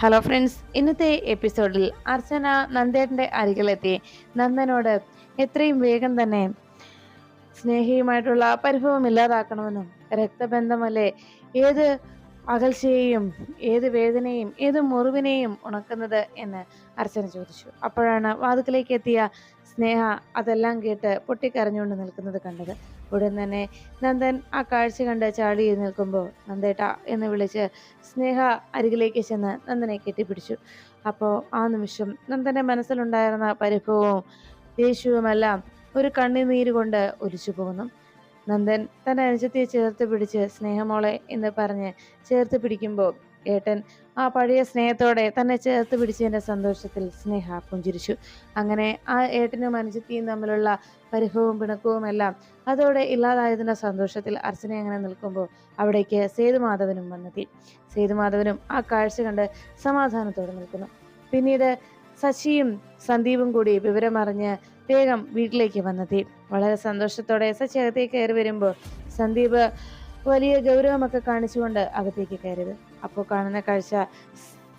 Hello friends ഇന്നത്തെ എപ്പിസോഡിൽ അർച്ചന നന്ദേട്ടന്റെ അരികിലെത്തി. നന്ദനോട് എത്രയും വേഗം തന്നെ സ്നേഹിയുമായിട്ടുള്ള പരിഭവം ഇല്ലാതാക്കണമെന്നും രക്തബന്ധമല്ലേ? ഏത് അകൽച്ചയെയും ഏത് വേദനയും ഏത് മുറിവിനെയും ഉണക്കുന്നത് എന്ന് അർച്ചന ചോദിച്ചു. അപ്പോഴാണ് വാതുക്കലേക്ക് എത്തിയ സ്നേഹ അതെല്ലാം കേട്ട് പൊട്ടിക്കരഞ്ഞുകൊണ്ട് നിൽക്കുന്നത് കണ്ടത്. ഉടൻ തന്നെ നന്ദൻ ആ കാഴ്ച കണ്ട് ചാടി നിൽക്കുമ്പോൾ നന്ദേട്ട എന്ന് വിളിച്ച് സ്നേഹ അരികിലേക്ക് ചെന്ന് നന്ദനെ കെട്ടിപ്പിടിച്ചു. അപ്പോൾ ആ നിമിഷം നന്ദന്റെ മനസ്സിലുണ്ടായിരുന്ന പരിഭവവും ദേഷ്യവുമെല്ലാം ഒരു കണ്ണിനീര് കൊണ്ട് ഒലിച്ചു പോകുന്നു. നന്ദൻ തന്റെ അനുജത്തിയെ ചേർത്ത് പിടിച്ച് സ്നേഹമോളെ എന്ന് പറഞ്ഞ് ചേർത്ത് പിടിക്കുമ്പോൾ ഏട്ടൻ ആ പഴയ സ്നേഹത്തോടെ തന്നെ ചേർത്ത് പിടിച്ചതിന്റെ സന്തോഷത്തിൽ സ്നേഹ പുഞ്ചിരിച്ചു. അങ്ങനെ ആ ഏട്ടനും അനുജത്തിയും തമ്മിലുള്ള പരിഭവവും പിണക്കവും എല്ലാം അതോടെ ഇല്ലാതായതിന്റെ സന്തോഷത്തിൽ അർച്ചന അങ്ങനെ നിൽക്കുമ്പോൾ അവിടേക്ക് സേതുമാധവനും വന്നെത്തി. സേതുമാധവനും ആ കാഴ്ച കണ്ട് സമാധാനത്തോടെ നിൽക്കുന്നു. പിന്നീട് ശശിയും സന്ദീപും കൂടി വിവരമറിഞ്ഞ് വേഗം വീട്ടിലേക്ക് വന്നെത്തി വളരെ സന്തോഷത്തോടെ സച്ചി അകത്തേക്ക് കയറി വരുമ്പോൾ സന്ദീപ് വലിയ ഗൗരവമൊക്കെ കാണിച്ചുകൊണ്ട് അകത്തേക്ക് കയറിയത്. അപ്പോൾ കാണുന്ന കാഴ്ച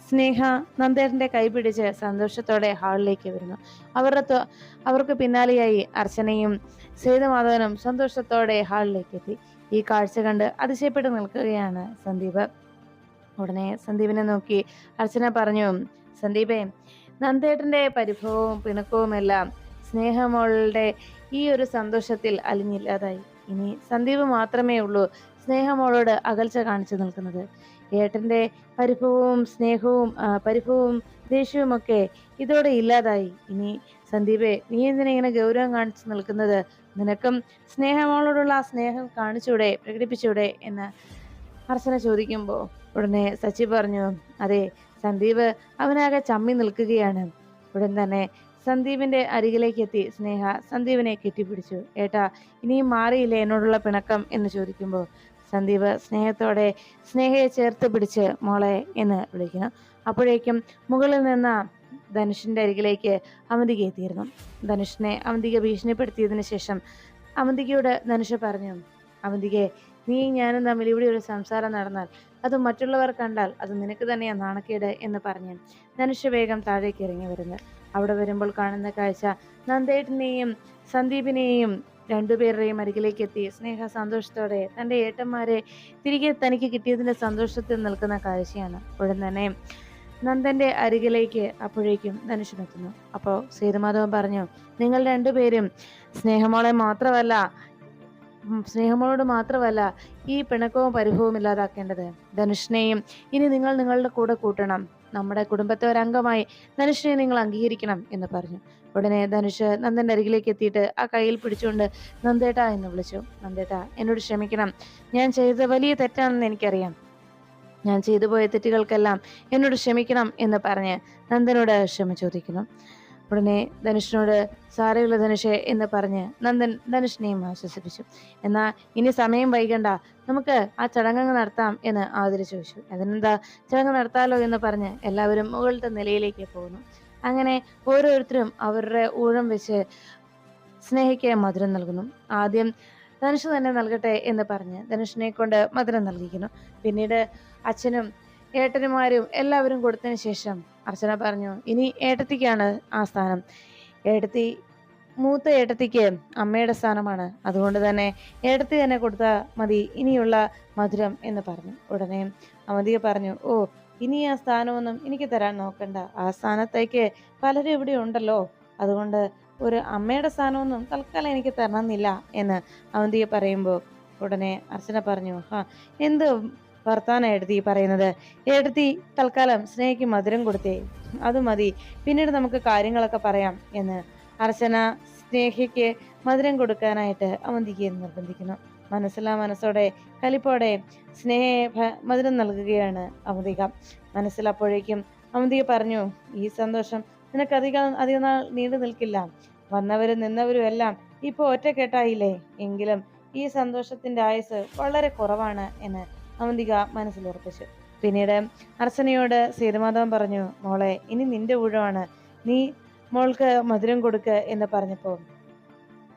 സ്നേഹ നന്ദേട്ടന്റെ കൈ പിടിച്ച് സന്തോഷത്തോടെ ഹാളിലേക്ക് വരുന്നു. അവരുടെ അവർക്ക് പിന്നാലെയായി അർച്ചനയും സേതുമാധവനും സന്തോഷത്തോടെ ഹാളിലേക്ക് എത്തി. ഈ കാഴ്ച കണ്ട് അതിശയപ്പെട്ട് നിൽക്കുകയാണ് സന്ദീപ്. ഉടനെ സന്ദീപിനെ നോക്കി അർച്ചന പറഞ്ഞു സന്ദീപേ നന്ദേട്ടന്റെ പരിഭവവും പിണക്കവും എല്ലാം സ്നേഹമോളുടെ ഈ ഒരു സന്തോഷത്തിൽ അലിഞ്ഞില്ലാതായി. ഇനി സന്ദീപ് മാത്രമേ ഉള്ളൂ സ്നേഹമോളോട് അകൽച്ച കാണിച്ചു നിൽക്കുന്നത്. ഏട്ടന്റെ പരിഭവവും സ്നേഹവും പരിഭവവും ദേഷ്യവുമൊക്കെ ഇതോടെ ഇല്ലാതായി. ഇനി സന്ദീപെ നീ എന്തിനാ ഇങ്ങനെ ഗൗരവം കാണിച്ചു നിൽക്കുന്നത്? നിനക്കും സ്നേഹമോളോടുള്ള ആ സ്നേഹം കാണിച്ചൂടെ പ്രകടിപ്പിച്ചൂടെ എന്ന് അർച്ചന ചോദിക്കുമ്പോൾ ഉടനെ സച്ചി പറഞ്ഞു അതെ സന്ദീപ് അവനാകെ ചമ്മി നിൽക്കുകയാണ്. ഉടൻ തന്നെ സന്ദീപിന്റെ അരികിലേക്ക് എത്തി സ്നേഹ സന്ദീപിനെ കെട്ടിപ്പിടിച്ചു. ഏട്ടാ ഇനിയും മാറിയില്ലേ എന്നോടുള്ള പിണക്കം? എന്ന് ചോദിക്കുമ്പോൾ സന്ദീപ് സ്നേഹത്തോടെ സ്നേഹയെ ചേർത്ത് പിടിച്ച് മോളെ എന്ന് വിളിക്കുന്നു. അപ്പോഴേക്കും മുകളിൽ നിന്ന് ധനുഷിന്റെ അരികിലേക്ക് അവന്തിക എത്തിയിരുന്നു. ധനുഷിനെ അവന്തിക ഭീഷണിപ്പെടുത്തിയതിനു ശേഷം അവന്തികയോട് ധനുഷ് പറഞ്ഞു അവന്തികയെ നീ ഞാനും തമ്മിൽ ഇവിടെ ഒരു സംസാരം നടന്നാൽ അത് മറ്റുള്ളവർ കണ്ടാൽ അത് നിനക്ക് തന്നെയാ നാണക്കേട് എന്ന് പറഞ്ഞു ധനുഷ് വേഗം താഴേക്ക് ഇറങ്ങി വരുന്നു. അവിടെ വരുമ്പോൾ കാണുന്ന കാഴ്ച നന്ദേട്ടിനെയും സന്ദീപിനെയും രണ്ടുപേരുടെയും അരികിലേക്ക് എത്തി. സ്നേഹ സന്തോഷത്തോടെ തന്റെ ഏട്ടന്മാരെ തിരികെ തനിക്ക് കിട്ടിയതിന്റെ സന്തോഷത്തിൽ നിൽക്കുന്ന കാഴ്ചയാണ്. ഉടൻ തന്നെ നന്ദന്റെ അരികിലേക്ക് അപ്പോഴേക്കും ധനുഷനെത്തുന്നു അപ്പോൾ സേതുമാധവൻ പറഞ്ഞു നിങ്ങൾ രണ്ടുപേരും സ്നേഹമോളെ മാത്രമല്ല സ്നേഹമോളോട് മാത്രമല്ല ഈ പിണക്കവും പരിഭവവും ഇല്ലാതാക്കേണ്ടത്. ധനുഷിനെയും ഇനി നിങ്ങൾ നിങ്ങളുടെ കൂടെ കൂട്ടണം. നമ്മുടെ കുടുംബത്തെ ഒരംഗമായി ധനുഷിനെ നിങ്ങൾ അംഗീകരിക്കണം എന്ന് പറഞ്ഞു. ഉടനെ ധനുഷ് നന്ദന്റെ അരികിലേക്ക് എത്തിയിട്ട് ആ കയ്യിൽ പിടിച്ചുകൊണ്ട് നന്ദേട്ട എന്ന് വിളിച്ചു. നന്ദേട്ട എന്നോട് ക്ഷമിക്കണം. ഞാൻ ചെയ്ത വലിയ തെറ്റാണെന്ന് എനിക്കറിയാം. ഞാൻ ചെയ്തു പോയ തെറ്റുകൾക്കെല്ലാം എന്നോട് ക്ഷമിക്കണം എന്ന് പറഞ്ഞ് നന്ദനോട് ക്ഷമ ചോദിക്കുന്നു. ഉടനെ ധനുഷിനോട് സാരയുള്ള ധനുഷേ എന്ന് പറഞ്ഞ് നന്ദൻ ധനുഷിനെയും ആശ്വസിപ്പിച്ചു. എന്നാൽ ഇനി സമയം വൈകണ്ട. നമുക്ക് ആ ചടങ്ങ് നടത്താം എന്ന് ആദരി ചോദിച്ചു അതിനെന്താ? ചടങ്ങ് നടത്താലോ എന്ന് പറഞ്ഞ് എല്ലാവരും മുകളിലത്തെ നിലയിലേക്ക് പോകുന്നു. അങ്ങനെ ഓരോരുത്തരും അവരുടെ ഊഴം വെച്ച് സ്നേഹിക്കാൻ മധുരം നൽകുന്നു. ആദ്യം ധനുഷ് തന്നെ നൽകട്ടെ എന്ന് പറഞ്ഞ് ധനുഷിനെ കൊണ്ട് മധുരം നൽകിക്കുന്നു. പിന്നീട് അച്ഛനും ഏട്ടനുമാരും എല്ലാവരും കൊടുത്തതിന് ശേഷം അർച്ചന പറഞ്ഞു ഇനി ഏട്ടത്തിക്കാണ് ആ സ്ഥാനം. ഏട്ടത്തി മൂത്ത ഏട്ടത്തിക്ക് അമ്മയുടെ സ്ഥാനമാണ്. അതുകൊണ്ട് തന്നെ ഏട്ടത്തി തന്നെ കൊടുത്താൽ മതി ഇനിയുള്ള മധുരം എന്ന് പറഞ്ഞു. ഉടനെ അമതിക പറഞ്ഞു ഓ ഇനി ആ സ്ഥാനമൊന്നും എനിക്ക് തരാൻ നോക്കണ്ട. ആ സ്ഥാനത്തേക്ക് പലരും ഇവിടെ ഉണ്ടല്ലോ. അതുകൊണ്ട് ഒരു അമ്മയുടെ സ്ഥാനമൊന്നും തൽക്കാലം എനിക്ക് തരണമെന്നില്ല എന്ന് അവന്തിയെ പറയുമ്പോൾ ഉടനെ അർച്ചന പറഞ്ഞു ഹാ എന്ത് വർത്താനം എഴുതി പറയുന്നത്. എഴുതി തൽക്കാലം സ്നേഹയ്ക്ക് മധുരം കൊടുത്തേ. അത് മതി. പിന്നീട് നമുക്ക് കാര്യങ്ങളൊക്കെ പറയാം എന്ന്. അർച്ചന സ്നേഹയ്ക്ക് മധുരം കൊടുക്കാനായിട്ട് അവന്തിക്ക് നിർബന്ധിക്കുന്നു. മനസ്സിലാ മനസ്സോടെ കലിപ്പോടെ സ്നേഹ മധുരം നൽകുകയാണ് അവന്തിക. മനസ്സിലപ്പോഴേക്കും അവന്തിക പറഞ്ഞു ഈ സന്തോഷം നിനക്ക് അധികം അധികം നാൾ നീണ്ടു നിൽക്കില്ല. വന്നവരും നിന്നവരും എല്ലാം ഇപ്പോൾ ഒറ്റക്കെട്ടായില്ലേ? എങ്കിലും ഈ സന്തോഷത്തിന്റെ ആയുസ് വളരെ കുറവാണ് എന്ന് അവന്തിക മനസ്സിലുറപ്പിച്ചു. പിന്നീട് അർച്ചനയോട് സേതുമാധവൻ പറഞ്ഞു മോളെ ഇനി നിന്റെ ഊഴമാണ്. നീ മോൾക്ക് മധുരം കൊടുക്ക എന്ന് പറഞ്ഞപ്പോൾ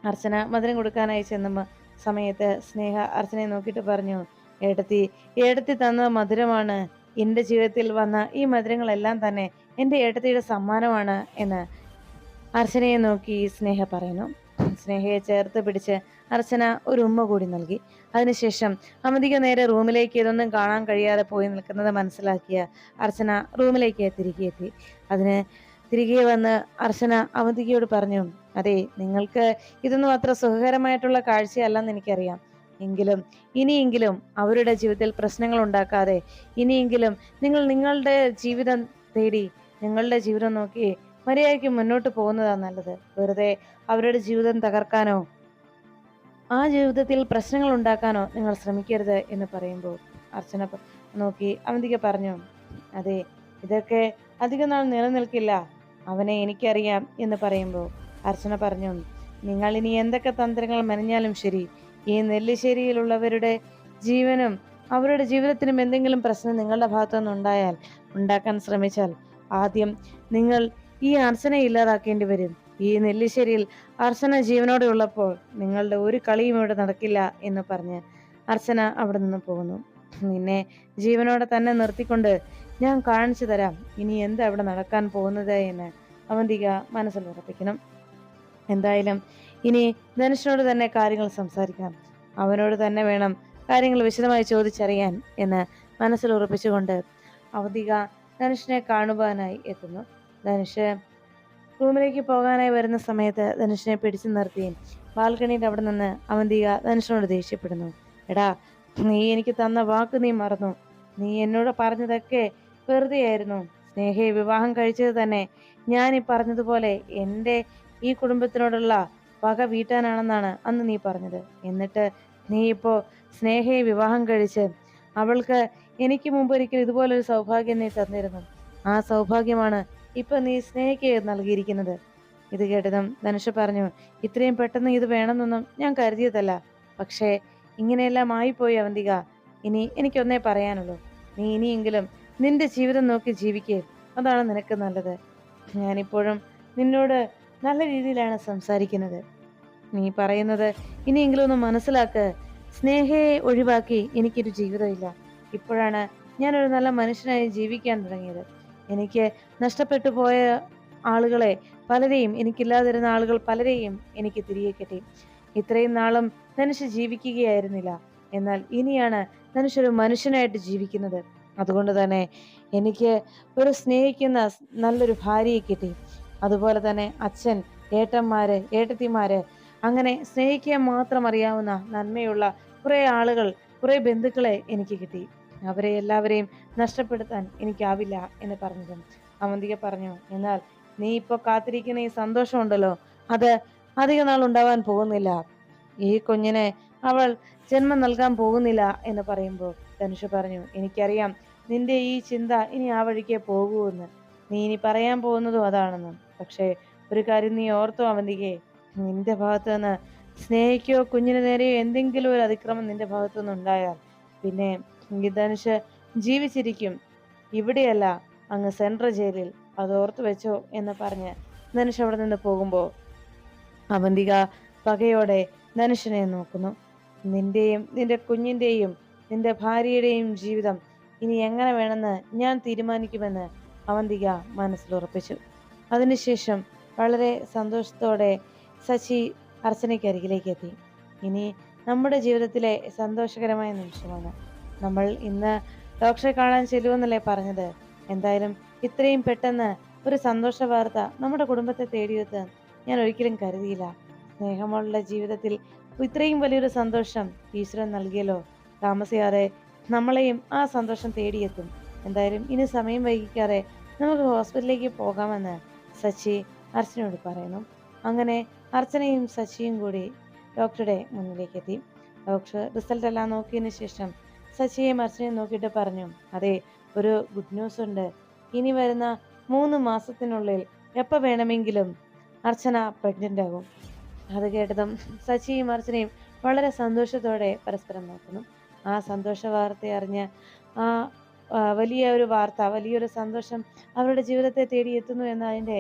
അർച്ചന മധുരം കൊടുക്കാനായി ചെന്ന സമയത്ത് സ്നേഹ അർച്ചനയെ നോക്കിയിട്ട് പറഞ്ഞു ഏടത്തി ഏടത്തി തന്ന മധുരമാണ്. എന്റെ ജീവിതത്തിൽ വന്ന ഈ മധുരങ്ങളെല്ലാം തന്നെ എന്റെ ഏട്ടത്തിയുടെ സമ്മാനമാണ് എന്ന് അർച്ചനയെ നോക്കി സ്നേഹ പറയുന്നു. സ്നേഹയെ ചേർത്ത് പിടിച്ച് അർച്ചന ഒരു ഉമ്മ കൂടി നൽകി. അതിനുശേഷം അമിതിക നേരെ റൂമിലേക്ക് ഇതൊന്നും കാണാൻ കഴിയാതെ പോയി നിൽക്കുന്നത് മനസ്സിലാക്കിയ അർച്ചന റൂമിലേക്ക് തിരികെ എത്തി. അതിന് തിരികെ വന്ന് അർച്ചന അമിതിക്കയോട് പറഞ്ഞു അതെ നിങ്ങൾക്ക് ഇതൊന്നും അത്ര സുഖകരമായിട്ടുള്ള കാഴ്ചയല്ലെന്ന് എനിക്കറിയാം. എങ്കിലും ഇനിയെങ്കിലും അവരുടെ ജീവിതത്തിൽ പ്രശ്നങ്ങൾ ഉണ്ടാക്കാതെ ഇനിയെങ്കിലും നിങ്ങൾ നിങ്ങളുടെ ജീവിതം തേടി നിങ്ങളുടെ ജീവിതം നോക്കി മര്യാദയ്ക്ക് മുന്നോട്ട് പോകുന്നതാണ് നല്ലത്. വെറുതെ അവരുടെ ജീവിതം തകർക്കാനോ ആ ജീവിതത്തിൽ പ്രശ്നങ്ങൾ ഉണ്ടാക്കാനോ നിങ്ങൾ ശ്രമിക്കരുത് എന്ന് പറയുമ്പോൾ അർച്ചന നോക്കി അവന്തിക പറഞ്ഞു അതെ ഇതൊക്കെ അധികം നാൾ നിലനിൽക്കില്ല. അവനെ എനിക്കറിയാം എന്ന് പറയുമ്പോൾ അർച്ചന പറഞ്ഞു നിങ്ങൾ ഇനി എന്തൊക്കെ തന്ത്രങ്ങൾ മെനഞ്ഞാലും ശരി ഈ നെല്ലിശ്ശേരിയിലുള്ളവരുടെ ജീവനും അവരുടെ ജീവിതത്തിനും എന്തെങ്കിലും പ്രശ്നം നിങ്ങളുടെ ഭാഗത്തുനിന്ന് ഉണ്ടായാൽ ഉണ്ടാക്കാൻ ശ്രമിച്ചാൽ ആദ്യം നിങ്ങൾ ഈ അർച്ചന ഇല്ലാതാക്കേണ്ടി വരും. ഈ നെല്ലിശ്ശേരിയിൽ അർച്ചന ജീവനോടെ ഉള്ളപ്പോൾ നിങ്ങളുടെ ഒരു കളിയും ഇവിടെ നടക്കില്ല എന്ന് പറഞ്ഞ് അർച്ചന അവിടെ നിന്ന് പോകുന്നു. നിന്നെ ജീവനോടെ തന്നെ നിർത്തിക്കൊണ്ട് ഞാൻ കാണിച്ചു തരാം. ഇനി എന്താ അവിടെ നടക്കാൻ പോകുന്നത് എന്ന് അവന്തിക മനസ്സിൽ ഉറപ്പിക്കണം. എന്തായാലും ഇനി ധനുഷിനോട് തന്നെ കാര്യങ്ങൾ സംസാരിക്കാം. അവനോട് തന്നെ വേണം കാര്യങ്ങൾ വിശദമായി ചോദിച്ചറിയാൻ എന്ന് മനസ്സിൽ ഉറപ്പിച്ചുകൊണ്ട് അവധിക ധനുഷിനെ കാണുവാനായി എത്തുന്നു. ധനുഷ് റൂമിലേക്ക് പോകാനായി വരുന്ന സമയത്ത് ധനുഷിനെ പിടിച്ചു നിർത്തിയും ബാൽക്കണിയുടെ അവിടെ നിന്ന് അവന്തിക ധനുഷിനോട് ദേഷ്യപ്പെടുന്നു. എടാ നീ എനിക്ക് തന്ന വാക്ക് നീ മറന്നു. നീ എന്നോട് പറഞ്ഞതൊക്കെ വെറുതെയായിരുന്നു സ്നേഹയെ വിവാഹം കഴിച്ചത് തന്നെ ഞാൻ ഈ പറഞ്ഞതുപോലെ എന്റെ ഈ കുടുംബത്തിനോടുള്ള പക വീട്ടാനാണെന്നാണ് അന്ന് നീ പറഞ്ഞത്. എന്നിട്ട് നീ ഇപ്പോൾ സ്നേഹയെ വിവാഹം കഴിച്ച് അവൾക്ക് എനിക്ക് മുമ്പ് ഒരിക്കലും ഇതുപോലൊരു സൗഭാഗ്യം നീ തന്നിരുന്നു. ആ സൗഭാഗ്യമാണ് ഇപ്പൊ നീ സ്നേഹയ്ക്ക് നൽകിയിരിക്കുന്നത്. ഇത് കേട്ടതും ധനുഷ പറഞ്ഞു ഇത്രയും പെട്ടെന്ന് ഇത് വേണമെന്നൊന്നും ഞാൻ കരുതിയതല്ല. പക്ഷേ ഇങ്ങനെയെല്ലാം ആയിപ്പോയി അവന്തിക. ഇനി എനിക്കൊന്നേ പറയാനുള്ളൂ. നീ ഇനിയെങ്കിലും നിന്റെ ജീവിതം നോക്കി ജീവിക്കേ. അതാണ് നിനക്ക് നല്ലത്. ഞാനിപ്പോഴും നിന്നോട് നല്ല രീതിയിലാണ് സംസാരിക്കുന്നത്. നീ പറയുന്നത് ഇനിയെങ്കിലും ഒന്ന് മനസ്സിലാക്ക്. സ്നേഹയെ ഒഴിവാക്കി എനിക്കൊരു ജീവിതമില്ല. ഇപ്പോഴാണ് ഞാനൊരു നല്ല മനുഷ്യനായി ജീവിക്കാൻ തുടങ്ങിയത്. എനിക്ക് നഷ്ടപ്പെട്ടു പോയ ആളുകളെ പലരെയും എനിക്കില്ലാതിരുന്ന ആളുകൾ പലരെയും എനിക്ക് തിരികെ കിട്ടി. ഇത്രയും നാളും ധനുഷ് ജീവിക്കുകയായിരുന്നില്ല. എന്നാൽ ഇനിയാണ് ഒരു മനുഷ്യനായിട്ട് ജീവിക്കുന്നത്. അതുകൊണ്ട് തന്നെ എനിക്ക് ഒരു സ്നേഹിക്കുന്ന നല്ലൊരു ഭാര്യയെ കിട്ടി. അതുപോലെ തന്നെ അച്ഛൻ ഏട്ടന്മാര് ഏട്ടത്തിമാര് അങ്ങനെ സ്നേഹിക്കാൻ മാത്രം അറിയാവുന്ന നന്മയുള്ള കുറേ ആളുകൾ കുറേ ബന്ധുക്കളെ എനിക്ക് കിട്ടി. അവരെ എല്ലാവരെയും നഷ്ടപ്പെടുത്താൻ എനിക്കാവില്ല എന്ന് പറഞ്ഞതും. അവന്തിക പറഞ്ഞു എന്നാൽ നീ ഇപ്പോൾ കാത്തിരിക്കുന്ന ഈ സന്തോഷമുണ്ടല്ലോ. അത് അധിക നാൾ ഉണ്ടാവാൻ പോകുന്നില്ല. ഈ കുഞ്ഞിനെ അവൾ ജന്മം നൽകാൻ പോകുന്നില്ല എന്ന് പറയുമ്പോൾ ധനുഷ് പറഞ്ഞു എനിക്കറിയാം നിന്റെ ഈ ചിന്ത ഇനി ആ വഴിക്കേ പോകൂ എന്ന്. നീ ഇനി പറയാൻ പോകുന്നതും അതാണെന്ന്. പക്ഷേ ഒരു കാര്യം നീ ഓർത്തോ അവന്തികെ നിന്റെ ഭാഗത്ത് നിന്ന് സ്നേഹിക്കോ കുഞ്ഞിന് നേരെയോ എന്തെങ്കിലും ഒരു അതിക്രമം നിന്റെ ഭാഗത്തു നിന്ന് ഉണ്ടായാൽ പിന്നെ ധനുഷ് ജീവിച്ചിരിക്കും. ഇവിടെയല്ല അങ്ങ് സെൻട്രൽ ജയിലിൽ. അത് ഓർത്തു വെച്ചോ എന്ന് പറഞ്ഞ് ധനുഷ് അവിടെ നിന്ന് പോകുമ്പോൾ അവന്തിക പകയോടെ ധനുഷിനെ നോക്കുന്നു. നിന്റെയും നിന്റെ കുഞ്ഞിന്റെയും നിന്റെ ഭാര്യയുടെയും ജീവിതം ഇനി എങ്ങനെ വേണമെന്ന് ഞാൻ തീരുമാനിക്കുമെന്ന് അവന്തിക മനസ്സിലുറപ്പിച്ചു. അതിനുശേഷം വളരെ സന്തോഷത്തോടെ സച്ചി അർച്ചനയ്ക്കരികിലേക്ക് എത്തി. ഇനി നമ്മുടെ ജീവിതത്തിലെ സന്തോഷകരമായ നിമിഷമാണ്. നമ്മൾ ഇന്ന് ഡോക്ടറെ കാണാൻ ചെല്ലുവെന്നല്ലേ പറഞ്ഞത്. എന്തായാലും ഇത്രയും പെട്ടെന്ന് ഒരു സന്തോഷ വാർത്ത നമ്മുടെ കുടുംബത്തെ തേടിയെത്താൻ ഞാൻ ഒരിക്കലും കരുതിയില്ല. സ്നേഹമുള്ള ജീവിതത്തിൽ ഇത്രയും വലിയൊരു സന്തോഷം ഈശ്വരൻ നൽകിയല്ലോ. താമസിയാതെ നമ്മളെയും ആ സന്തോഷം തേടിയെത്തും. എന്തായാലും ഇനി സമയം വൈകിക്കാതെ നമുക്ക് ഹോസ്പിറ്റലിലേക്ക് പോകാമെന്ന് സച്ചി അർച്ചനയോട് പറയുന്നു. അങ്ങനെ അർച്ചനയും സച്ചിയും കൂടി ഡോക്ടറുടെ മുന്നിലേക്ക് എത്തി ഡോക്ടർ റിസൾട്ട് എല്ലാം നോക്കിയതിന് ശേഷം സച്ചിയെയും അർച്ചനയും നോക്കിയിട്ട് പറഞ്ഞു അതെ ഒരു ഗുഡ് ന്യൂസ് ഉണ്ട്. ഇനി വരുന്ന മൂന്ന് മാസത്തിനുള്ളിൽ എപ്പോൾ വേണമെങ്കിലും അർച്ചന പ്രഗ്നന്റ് ആകും. അത് കേട്ടതും സച്ചിയും അർച്ചനയും വളരെ സന്തോഷത്തോടെ പരസ്പരം നോക്കുന്നു. ആ സന്തോഷ വാർത്ത അറിഞ്ഞ് ആ വലിയ ഒരു വാർത്ത വലിയൊരു സന്തോഷം അവരുടെ ജീവിതത്തെ തേടി എത്തുന്നു എന്നതിന്റെ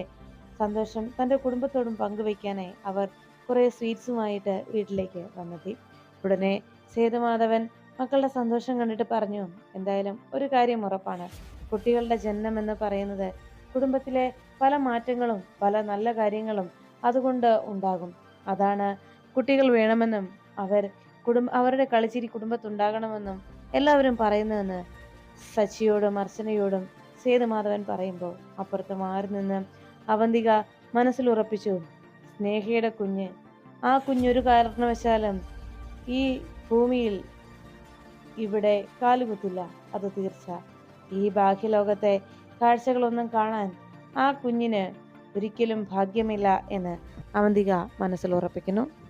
സന്തോഷം തന്റെ കുടുംബത്തോടും പങ്കുവയ്ക്കാനായി അവർ കുറേ സ്വീറ്റ്സുമായിട്ട് വീട്ടിലേക്ക് വന്നെത്തി. ഉടനെ സേതുമാധവൻ മക്കളുടെ സന്തോഷം കണ്ടിട്ട് പറഞ്ഞു എന്തായാലും ഒരു കാര്യം ഉറപ്പാണ്. കുട്ടികളുടെ ജനനം എന്ന് പറയുന്നത് കുടുംബത്തിലെ പല മാറ്റങ്ങളും പല നല്ല കാര്യങ്ങളും അതുകൊണ്ട് ഉണ്ടാകും. അതാണ് കുട്ടികൾ വേണമെന്നും അവർ കുടുംബ അവരുടെ കളിച്ചിരി കുടുംബത്തുണ്ടാകണമെന്നും എല്ലാവരും പറയുന്നതെന്ന് സച്ചിയോടും അർച്ചനയോടും സേതുമാധവൻ പറയുമ്പോൾ അപ്പുറത്ത് മാറി നിന്ന് അവന്തിക മനസ്സിൽ ഉറപ്പിച്ചു സ്നേഹയുടെ കുഞ്ഞ് ആ കുഞ്ഞൊരു കാരണവശാലും ഈ ഭൂമിയിൽ ഇവിടെ കാലുകുത്തില്ല. അത് തീർച്ച. ഈ ബാഹ്യലോകത്തെ കാഴ്ചകളൊന്നും കാണാൻ ആ കുഞ്ഞിന് ഒരിക്കലും ഭാഗ്യമില്ല എന്ന് അവന്തിക മനസ്സിൽ ഉറപ്പിക്കുന്നു.